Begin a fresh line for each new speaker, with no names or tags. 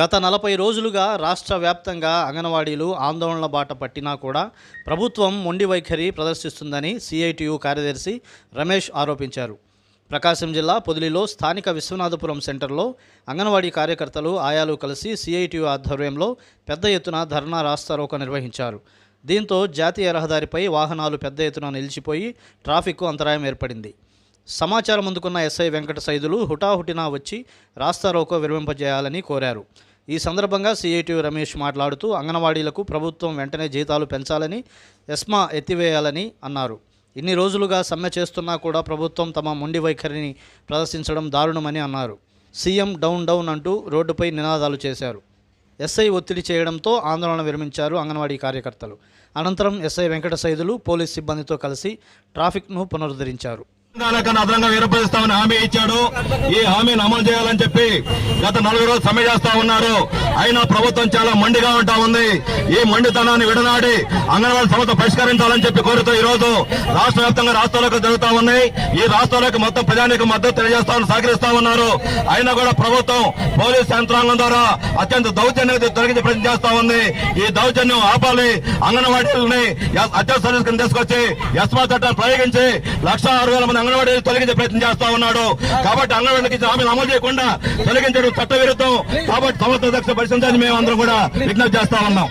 గత నలభై రోజులుగా రాష్ట్ర వ్యాప్తంగా అంగన్వాడీలు ఆందోళనల బాట పట్టినా కూడా ప్రభుత్వం మొండి వైఖరి ప్రదర్శిస్తుందని సిఐటియు కార్యదర్శి రమేష్ ఆరోపించారు. ప్రకాశం జిల్లా పొదిలిలో స్థానిక విశ్వనాథపురం సెంటర్లో అంగన్వాడీ కార్యకర్తలు ఆయాలు కలిసి సిఐటియు ఆధ్వర్యంలో పెద్ద ఎత్తున ధర్నా రాస్తారోక నిర్వహించారు. దీంతో జాతీయ రహదారిపై వాహనాలు పెద్ద ఎత్తున నిలిచిపోయి ట్రాఫిక్కు అంతరాయం ఏర్పడింది. సమాచారం అందుకున్న ఎస్ఐ వెంకట సైదులు హుటాహుటినా వచ్చి రాస్తారోకో విరమింపజేయాలని కోరారు. ఈ సందర్భంగా సిఐటియు రమేష్ మాట్లాడుతూ అంగన్వాడీలకు ప్రభుత్వం వెంటనే జీతాలు పెంచాలని ఎస్మా ఎత్తివేయాలని అన్నారు. ఇన్ని రోజులుగా సమ్మె చేస్తున్నా కూడా ప్రభుత్వం తమ మొండి వైఖరిని ప్రదర్శించడం దారుణమని అన్నారు. సీఎం డౌన్ డౌన్ అంటూ రోడ్డుపై నినాదాలు చేశారు. ఎస్ఐ ఒత్తిడి చేయడంతో ఆందోళన విరమించారు అంగన్వాడీ కార్యకర్తలు. అనంతరం ఎస్ఐ వెంకట సైదులు పోలీస్ సిబ్బందితో కలిసి ట్రాఫిక్ను పునరుద్ధరించారు.
అదనంగా వీరపదిస్తామని హామీ ఇచ్చాడు. ఈ హామీని అమలు చేయాలని చెప్పి గత నలుగురు సమ్మె చేస్తా ఉన్నారు. అయినా ప్రభుత్వం చాలా మండిగా ఉంటా ఉంది. ఈ మండితనాన్ని విడనాడి అంగన్వాడీ సమస్య పరిష్కరించాలని చెప్పి కోరుతూ ఈ రోజు రాష్ట్ర వ్యాప్తంగా రాష్ట్రాలకు జరుగుతా ఉన్నాయి. ఈ రాష్ట్రాలకు మొత్తం ప్రజానికి మద్దతు తెలియజేస్తామని సహకరిస్తా ఉన్నారు. అయినా కూడా ప్రభుత్వం పోలీస్ యంత్రాంగం ద్వారా అత్యంత దౌర్జన్యంగా తొలగించే ప్రయత్నం చేస్తా ఉంది. ఈ దౌర్జన్యం ఆపాలి. అంగన్వాడీలని అత్యవసర సర్వీస్ కింద తీసుకొచ్చి ఎస్మా చట్టాన్ని ప్రయోగించి లక్ష ఆరు వేల మంది అంగన్వాడీ తొలగించే ప్రయత్నం చేస్తా ఉన్నాడు. కాబట్టి అంగన్వాడీకి హామీలు అమలు చేయకుండా తొలగించడం చట్ట విరుద్ధం కాబట్టి సంస్థ దక్ష పరిశీలించాలని మేము అందరం కూడా విజ్ఞప్తి చేస్తా ఉన్నాం.